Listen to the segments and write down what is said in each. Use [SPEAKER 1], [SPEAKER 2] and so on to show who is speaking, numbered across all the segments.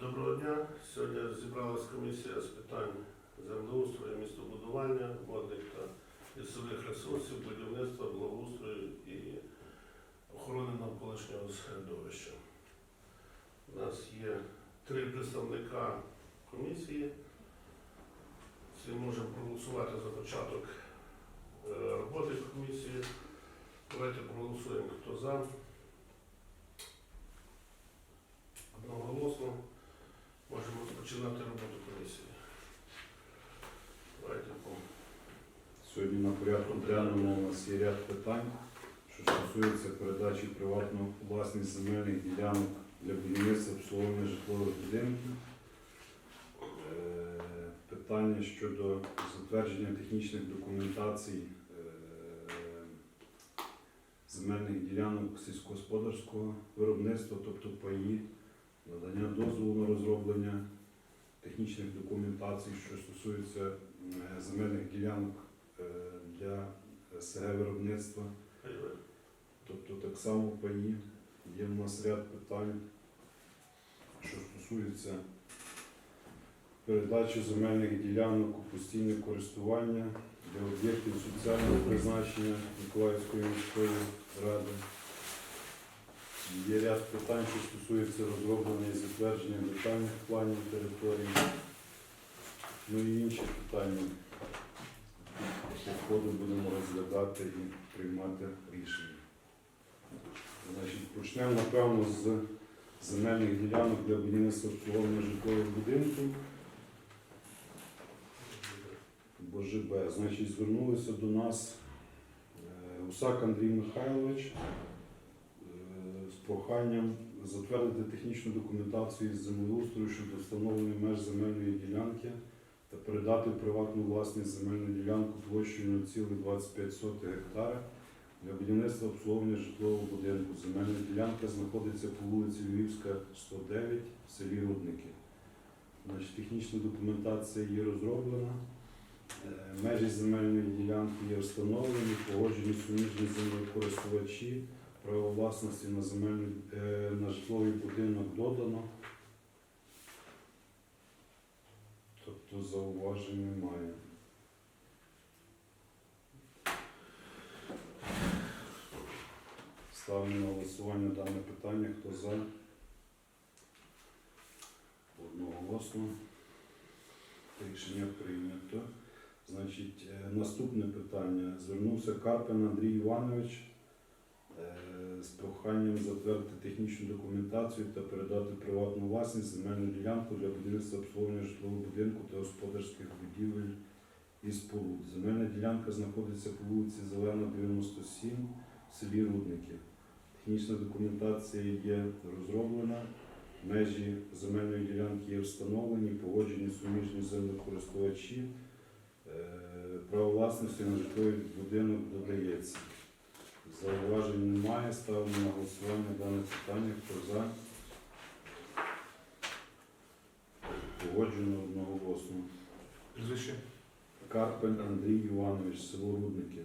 [SPEAKER 1] Доброго дня. Сьогодні зібралась комісія з питань землеустрою, містобудування, водних та лісових ресурсів, будівництва, благоустрою і охорони навколишнього середовища. У нас є три представника комісії. Всі можемо проголосувати за початок е, роботи комісії. Давайте проголосуємо, хто за. Одноголосно можемо розпочинати роботу комісії. Давайте
[SPEAKER 2] Сьогодні на порядку денному у нас є ряд питань, що стосується передачі приватну власність земельних ділянок для будівництва обслуговування житлових будинків. Е, Питання щодо затвердження технічних документацій е, земельних ділянок сільськогосподарського виробництва, тобто паї, надання дозволу на розроблення технічних документацій, що стосуються е, земельних ділянок е, для СГ виробництва, тобто так само паї. Є в нас ряд питань, що стосуються передачі земельних ділянок у постійне користування для об'єктів соціального призначення Миколаївської міської ради. Є ряд питань, що стосуються розроблення затвердження детальних планів території. Ну і інші питання. По ходу будемо розглядати і приймати рішення. Значить, почнемо, напевно, з земельних ділянок для будівництва обслуговування житлових будинків. Боже Б. Значить, звернулися до нас е, Усак Андрій Михайлович проханням затвердити технічну документацію з землеустрою щодо встановлення меж земельної ділянки та передати приватну власність земельну ділянку площею 0,25 гектара для будівництва обслуговування житлового будинку. Земельна ділянка знаходиться по вулиці Львівська, 109 в селі Рудники. Значить, технічна документація є розроблена. Е, Межі земельної ділянки є встановлені, погоджені суміжні землекористувачі, право власності на, земельну, е, на житловий будинок додано. Тобто зауважень немає. Ставлю на голосування дане питання. Хто за? Одноголосно. Рішення прийнято. Значить, е, наступне питання. Звернувся Карпин Андрій Іванович з проханням затвердити технічну документацію та передати приватну власність земельну ділянку для будівництва обслуговування житлового будинку та господарських будівель і споруд. Земельна ділянка знаходиться по вулиці Зелена, 97 в селі Рудники. Технічна документація є розроблена. Межі земельної ділянки є встановлені, погоджені суміжні землекористувачі. Е, Право власності на житловий будинок додається. Зауважень немає. Ставимо на голосування дане питання. Хто за? Погоджено одноголосно.
[SPEAKER 3] Прізвище?
[SPEAKER 2] Карпель Андрій Іванович, село Рудники.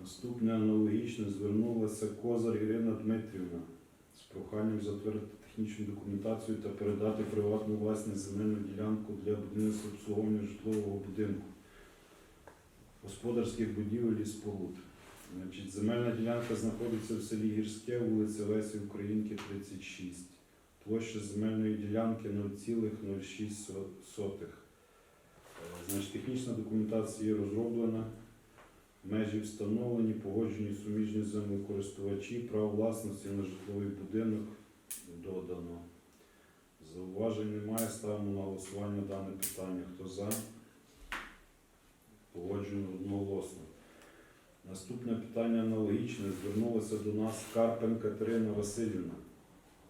[SPEAKER 2] Наступне аналогічне звернулася Козар Ірина Дмитрівна з проханням затвердити технічну документацію та передати приватну власність земельну ділянку для будівництва обслуговування житлового будинку, господарських будівель і споруд. Значить, земельна ділянка знаходиться в селі Гірське, вулиця Лесі Українки, 36. Площа земельної ділянки 0,06. Е, Значить, технічна документація є розроблена, межі встановлені, погоджені суміжні землекористувачі, право власності на житловий будинок додано. Зауважень немає, ставимо на голосування дане питання. Хто за? Погоджено одноголосно. Наступне питання аналогічне. Звернулася до нас Карпен Катерина Васильівна.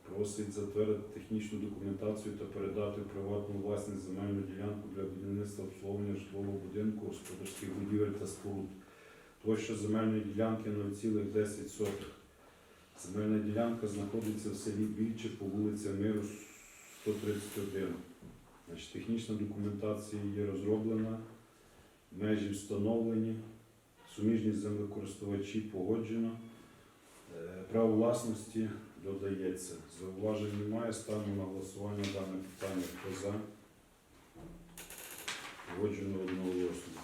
[SPEAKER 2] Просить затвердити технічну документацію та передати приватну власність земельну ділянку для будівництва обслуговування житлового будинку, господарських будівель та споруд. Площа земельної ділянки 0,10. Земельна ділянка знаходиться в селі Більче по вулиці Миру 131. Значить, технічна документація є розроблена, межі встановлені, суміжні землекористувачі погоджено. Е, Право власності додається. Зауважень немає. Ставимо на голосування дане питання. Хто за? Погоджено одноголосно.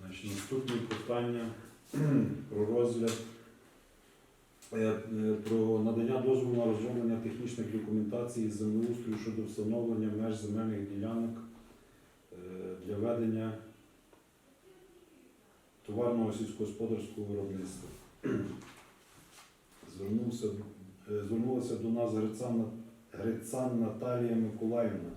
[SPEAKER 2] Значить, наступне питання про розгляд е, е, про надання дозволу на розроблення технічних документацій з землеустрою щодо встановлення меж земельних ділянок е, для ведення товарного сільськогосподарського виробництва. Звернувся, е, звернулася до нас Грицан, Грицан Наталія Миколаївна.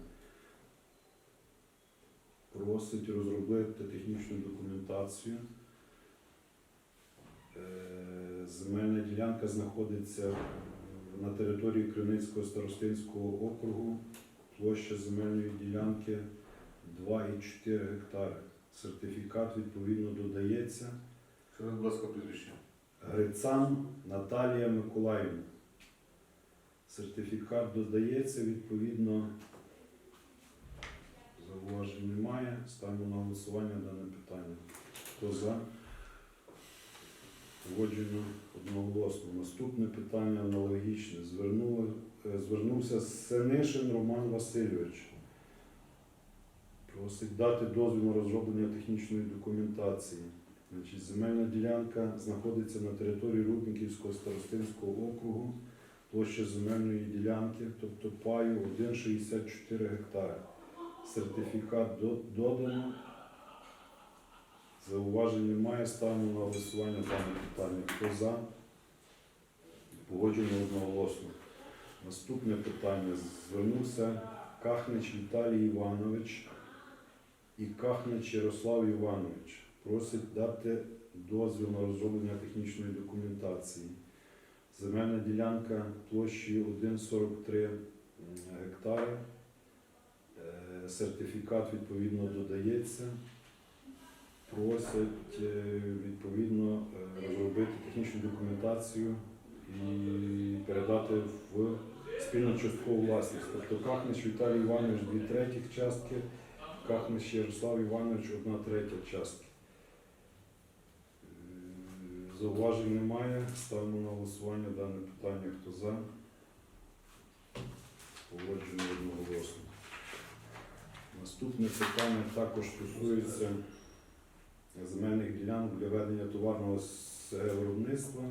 [SPEAKER 2] Просить розробити технічну документацію. Е, Земельна ділянка знаходиться на території Криницького старостинського округу. Площа земельної ділянки 2,4 гектари. Сертифікат відповідно додається.
[SPEAKER 3] Скажіть, будь ласка, прізвище.
[SPEAKER 2] Грицан Наталія Миколаївна. Сертифікат додається, відповідно. Зауважень немає. Ставимо на голосування дане питання. Хто за? Погоджено одноголосно. Наступне питання аналогічне. Звернули, е, звернувся Сенишин Роман Васильович. Просить дати дозвіл на розроблення технічної документації. Значить, земельна ділянка знаходиться на території Рудниківського старостинського округу. Площа земельної ділянки, тобто паю 1,64 гектари. Сертифікат додано. Зауважень немає. Ставимо на голосування дане питання. Хто за? Погоджено одноголосно. Наступне питання. Звернувся Кахнич Віталій Іванович і Кахнич Ярослав Іванович. Просить дати дозвіл на розроблення технічної документації. Земельна ділянка площею 1,43 гектари. Е, Сертифікат відповідно додається. Просять е, відповідно е, розробити технічну документацію і передати в спільну часткову власність. Тобто Кахнич Віталій Іванович дві третіх частки, Кахнич Ярослав Іванович одна третя частки. Е, Зауважень немає. Ставимо на голосування дане питання. Хто за? Погоджено одноголосно. Наступне питання також стосується земельних ділянок для ведення товарного виробництва,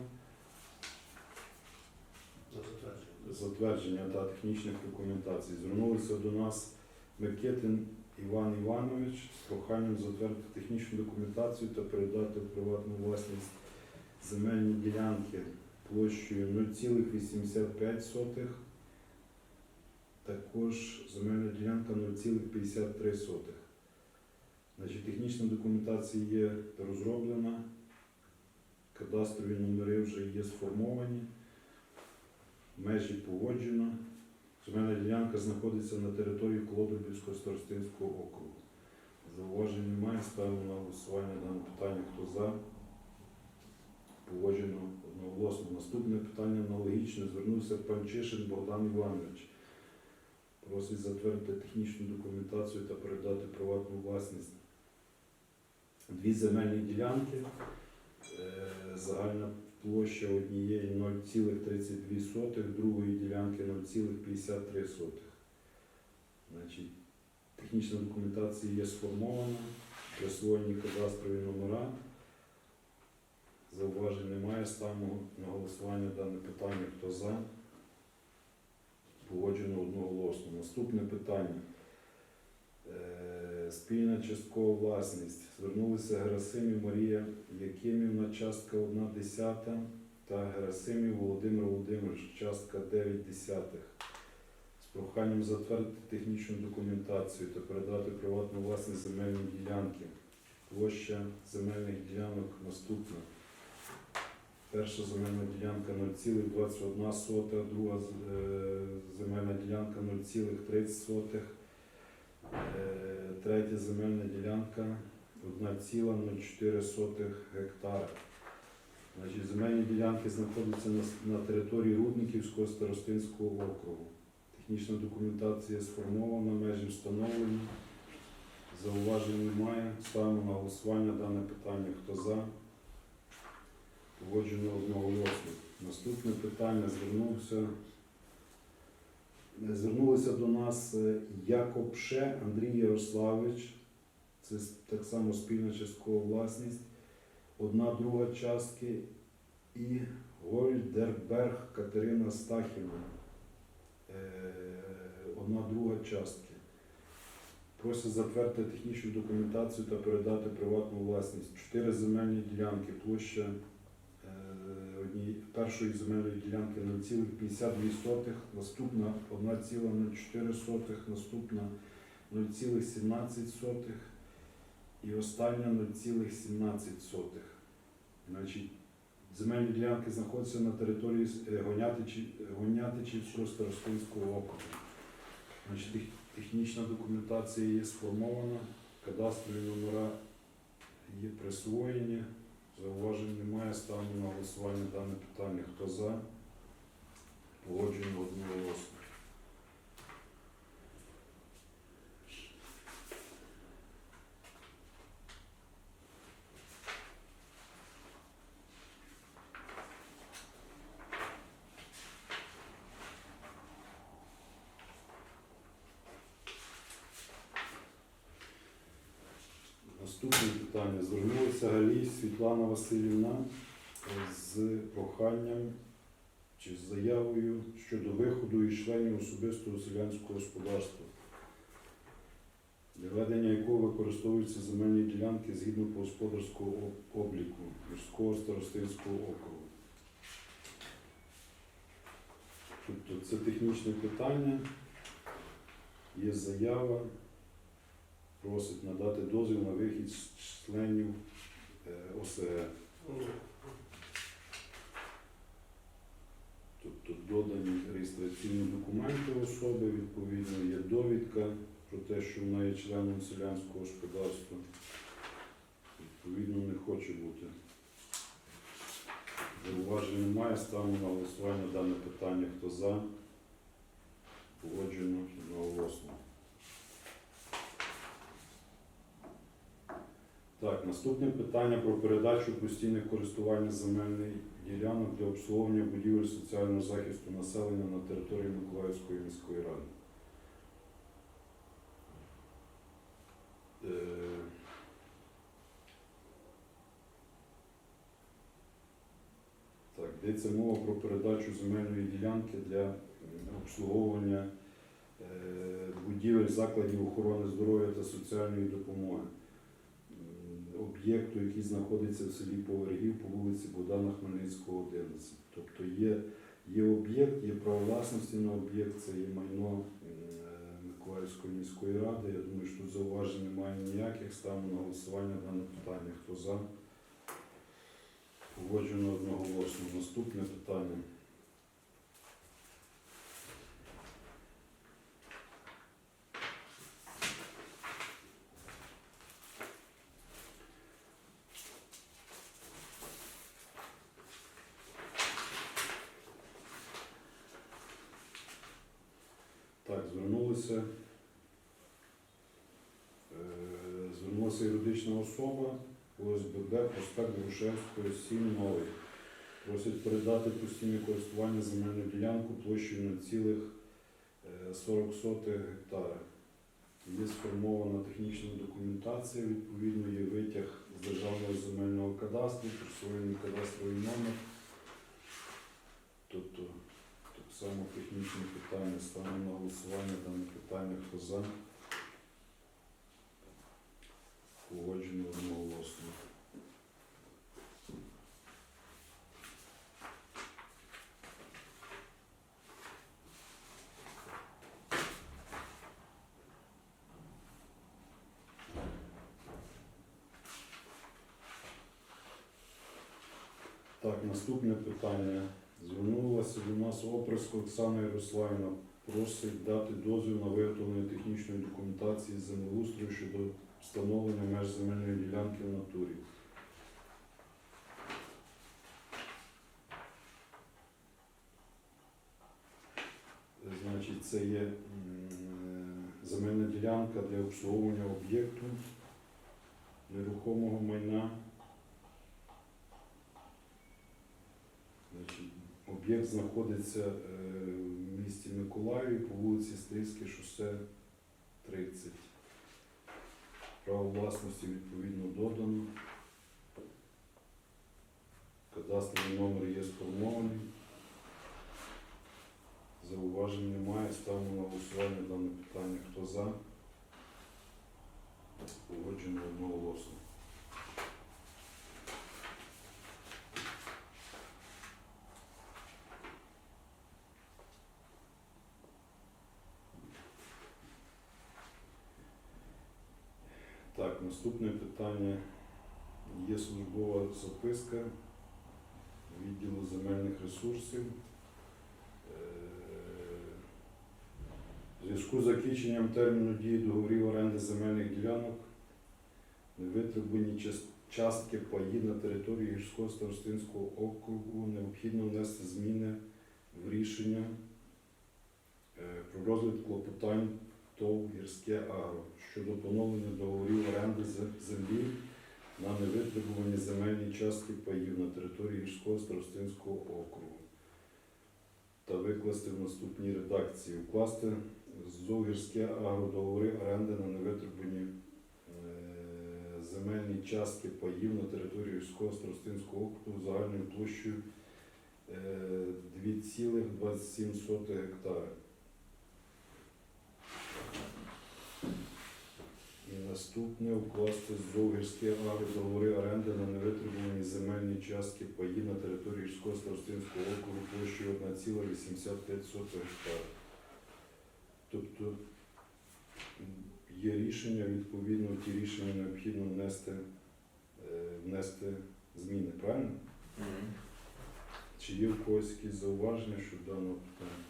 [SPEAKER 1] затвердження
[SPEAKER 2] та технічних документацій. Звернулися до нас Микитин Іван Іванович з проханням затвердити технічну документацію та передати в приватну власність земельні ділянки площею 0,85, також земельна ділянка 0,53. Значить, технічна документація є розроблена, кадастрові номери вже є сформовані, межі погоджено. Земельна ділянка знаходиться на території Колодобівського старостинського округу. Зауважень немає, ставимо на голосування дане питання. Хто за? Погоджено одноголосно. Наступне питання аналогічне. Звернувся Панчишин Богдан Іванович. Просить затвердити технічну документацію та передати приватну власність. Дві земельні ділянки. Е, Загальна площа однієї 0,32, другої ділянки 0,53. Значить, технічна документація є сформована, присвоєні кадастрові номера. Зауважень немає. Ставимо на голосування дане питання. Хто за? Погоджено одноголосно. Наступне питання. Спільна часткова власність. Звернулися Герасимів Марія Якимівна, частка 1 десята, та Герасимів Володимир Володимирович, частка 9 десятих. З проханням затвердити технічну документацію та передати приватну власність земельні ділянки. Площа земельних ділянок наступна. Перша земельна ділянка 0,21, друга е, земельна ділянка 0,30, е, третя земельна ділянка 1,04 гектара. Значить, земельні ділянки знаходяться на, на території Рудниківського старостинського округу. Технічна документація сформована, межі встановлені. Зауважень немає. Ставимо на голосування дане питання. Хто за? Погоджено одноголосно. Наступне питання звернувся. Звернулися до нас е, Якобше Андрій Ярославович. Це так само спільна часткова власність. Одна друга частки і Гольдерберг Катерина Стахівна. Е, Одна друга частки. Просять затвердити технічну документацію та передати приватну власність. Чотири земельні ділянки, площа е, першої земельної ділянки 0,52, наступна 1,04, наступна 0,17 і остання 0,17. Значить, земельні ділянки знаходяться на території е, Гонятичі- Гонятичівського старостинського округу. Значить, технічна документація є сформована, кадастрові номера є присвоєні, зауважень немає, Ставлю на голосування дане питання. Хто за? Погоджуємо одноголосно. Наступне питання. Галій Світлана Васильівна з проханням чи з заявою щодо виходу із членів особистого селянського господарства, для ведення якого використовуються земельні ділянки згідно по господарського обліку міського старостинського округу. Тобто це технічне питання, є заява просить надати дозвіл на вихід з членів е, ОСГ.
[SPEAKER 1] Ну,
[SPEAKER 2] Тобто додані реєстраційні документи особи, відповідно є довідка про те, що вона є членом селянського господарства. Відповідно, не хоче бути. Зауважень немає, ставимо на голосування дане питання. Хто за? Погоджено одноголосно. Так, наступне питання про передачу постійне користування земельних ділянок для обслуговування будівель соціального захисту населення на території Миколаївської міської ради. Е, Так, йдеться мова про передачу земельної ділянки для обслуговування е, будівель закладів охорони здоров'я та соціальної допомоги об'єкту, який знаходиться в селі Повергів по вулиці Богдана Хмельницького, 11. Тобто є, є об'єкт, є право власності на об'єкт, це є майно е, Миколаївської міської ради. Я думаю, що тут зауважень немає ніяких. Ставимо на голосування дане питання. Хто за? Погоджено одноголосно. Наступне питання. Так, звернулися. е, Звернулася юридична особа ОСББ проспект Грушевської 7 новий. Просять передати постійне користування земельну ділянку площею 0,40 гектара. Є сформована технічна документація, відповідно є витяг з державного земельного кадастру, присвоєний кадастровий номер. Тобто так само технічне питання ставимо на голосування дане питання, хто за. Погоджено одноголосно. Так, наступне питання. Звернулася до нас оприску Оксана Ярославівна. Просить дати дозвіл на виготовлення технічної документації землеустрою щодо встановлення меж земельної ділянки в натурі. Значить, це є земельна ділянка для обслуговування об'єкту нерухомого майна. Об'єкт знаходиться е, в місті Миколаєві по вулиці Стрийське шосе 30. Право власності відповідно додано. Кадастровий номер є сформований. Зауважень немає. Ставимо на голосування дане питання. Хто за? Погоджено одноголосно. Так, наступне питання. Є службова записка відділу земельних ресурсів. Е, В зв'язку з закінченням терміну дії договорів оренди земельних ділянок невитребувані час- частки паї на території гірського старостинського округу необхідно внести зміни в рішення е, про розгляд клопотань ТОВ Гірське Агро щодо поновлення договорів оренди землі на невитребувані земельні частки паїв на території гірського старостинського округу та викласти в наступній редакції. Укласти ЗОВ «Гірське агро договори оренди на невитребувані е, земельні частки паїв на території гірського старостинського округу загальною площею е, 2,27 гектари. І наступне укласти з Довгірське агро договори оренди на невитребувані земельні частки паї на території гірського старостинського округу площею 1,85 гектара. Тобто є рішення, відповідно ті рішення необхідно внести, е, внести зміни, правильно? Чи є в когось якісь зауваження щодо даного питання?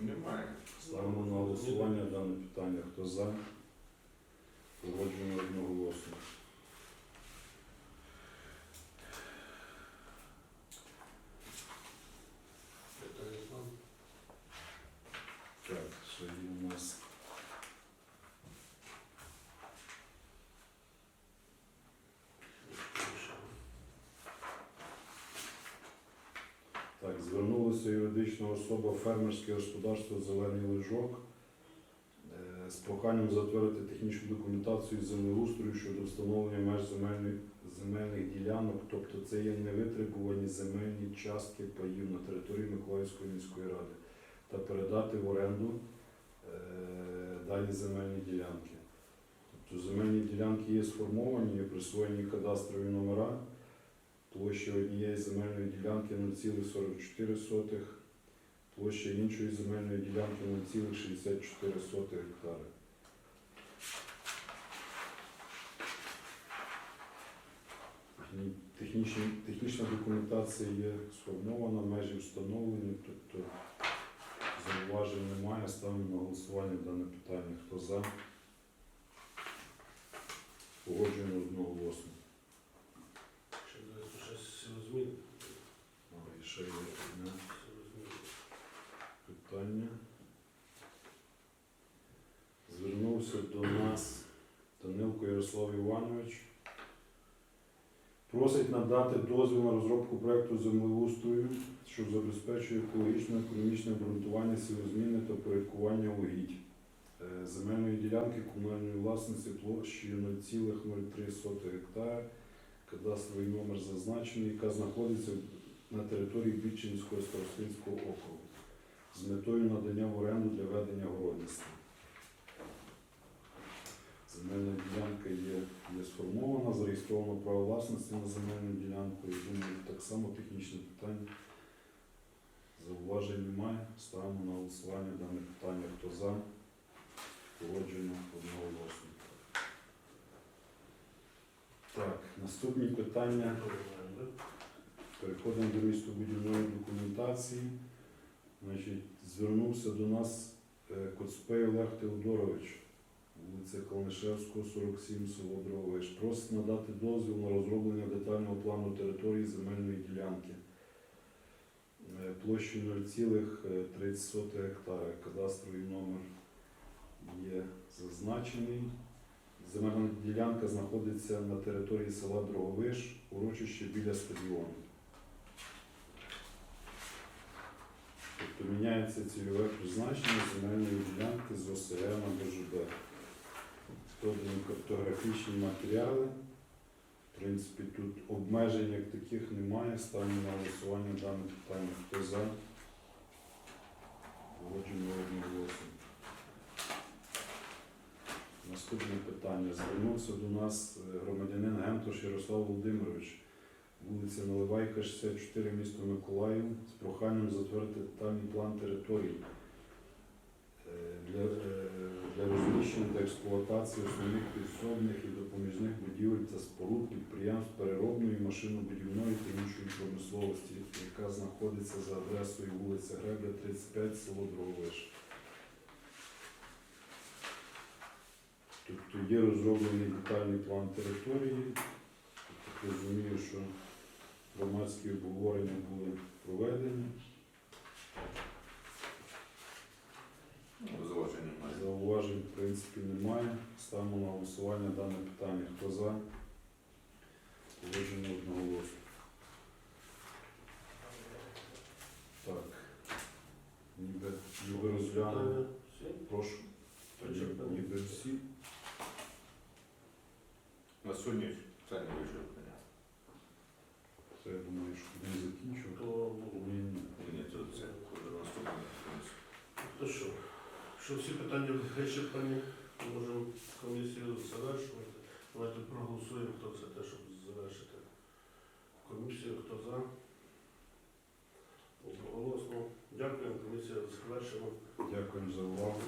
[SPEAKER 3] Немає.
[SPEAKER 2] Ставимо на голосування дане питання. Хто за? Погоджуємо одноголосно. Так, є у нас? Так, звернулася юридична особа фермерське господарство Зелений Лежок проханням затвердити технічну документацію землеустрою щодо встановлення меж земельних, земельних ділянок, тобто це є невитребувані земельні частки паїв на території Миколаївської міської ради, та передати в оренду е, дані земельні ділянки. Тобто земельні ділянки є сформовані, є присвоєні кадастрові номера. Площа однієї земельної ділянки 0,44, площа іншої земельної ділянки 0,64 гектари. Техні- Технічні, технічна документація є сформована, межі встановлені, тобто зауважень немає. Ставимо на голосування дане питання. Хто за? Погоджуємо одноголосно. Звернувся до нас Данилко Ярослав Іванович. Просить надати дозвіл на розробку проекту землеустрою, що забезпечує екологічне економічне обґрунтування сілозміни та порядкування угідь. Е, Земельної ділянки комунальної власності площею 0,03 гектара, кадастровий номер зазначений, яка знаходиться на території Бічинського старостинського округу з метою надання в оренду для ведення городництва. Земельна ділянка є, є сформована, зареєстровано право власності на земельну ділянку. Я думаю, так само технічне питання. Зауважень немає. Ставимо на голосування дане питання. Хто за? Погоджуємо одноголосно. Так, наступні питання. Переходимо до містобудівної документації. Значить, звернувся до нас е, Коцпей Олег Теодорович, вулиця Калнишевського, 47, село Дрогович. Просить надати дозвіл на розроблення детального плану території земельної ділянки е, площею 0,30 гектара, кадастровий номер є зазначений. Земельна ділянка знаходиться на території села Дроговиш, урочище біля стадіону. Тобто міняється цільове призначення земельної ділянки з ОСГ на ДЖБ. Додані картографічні матеріали. В принципі, тут обмежень як таких немає. Ставимо на голосування дане питання. Хто за? Погоджено одноголосно. Наступне питання. Звернувся до нас е, громадянин Гемтош Ярослав Володимирович, вулиця Наливайка, 64, місто Миколаїв, з проханням затвердити детальний план території для, е, для розміщення та експлуатації основних підсобних і допоміжних будівель та споруд підприємств переробної, машинобудівної та іншої промисловості, яка знаходиться за адресою вулиця Гребля, 35, село Дроговиш. Тобто є розроблений детальний план території. Так розумію, що громадські обговорення були проведені.
[SPEAKER 3] Зауважень немає.
[SPEAKER 2] Зауважень, в принципі, немає. Ставимо на голосування дане питання. Хто за? Погоджено одноголосно. Так. Ніби, ніби розглянули.
[SPEAKER 1] Питання всі?
[SPEAKER 2] Прошу. Тоді
[SPEAKER 1] Вичерпані.
[SPEAKER 2] ніби всі.
[SPEAKER 3] На сьогодні питання вичерпання.
[SPEAKER 2] Це я думаю, що не закінчувати.
[SPEAKER 1] То,
[SPEAKER 2] Ні, ні.
[SPEAKER 3] Ні, то це вже наступне.
[SPEAKER 1] то що? Що всі питання вичерпані, можемо комісію завершувати. Давайте проголосуємо, хто за те, щоб завершити комісію, хто за. Одноголосно. Дякуємо, комісія завершена.
[SPEAKER 2] Дякуємо за увагу.